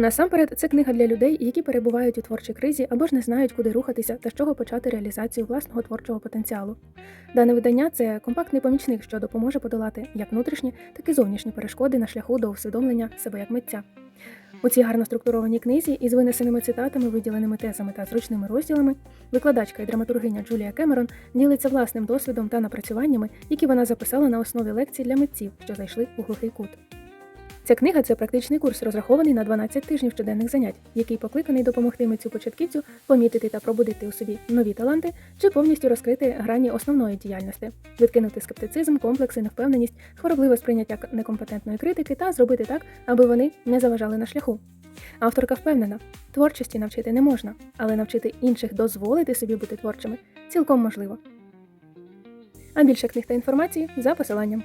Насамперед, це книга для людей, які перебувають у творчій кризі або ж не знають, куди рухатися та з чого почати реалізацію власного творчого потенціалу. Дане видання це компактний помічник, що допоможе подолати як внутрішні, так і зовнішні перешкоди на шляху до усвідомлення себе як митця. У цій гарно структурованій книзі із винесеними цитатами, виділеними тезами та зручними розділами, викладачка і драматургиня Джулія Кемерон ділиться власним досвідом та напрацюваннями, які вона записала на основі лекцій для митців, що зайшли у глухий кут. Ця книга це практичний курс, розрахований на 12 тижнів щоденних занять, який покликаний допомогти митцю початківцю помітити та пробудити у собі нові таланти чи повністю розкрити грані основної діяльності, відкинути скептицизм, комплекси, невпевненість, хворобливе сприйняття некомпетентної критики та зробити так, аби вони не заважали на шляху. Авторка впевнена, творчості навчити не можна, але навчити інших дозволити собі бути творчими цілком можливо. А більше книг та інформації за посиланням.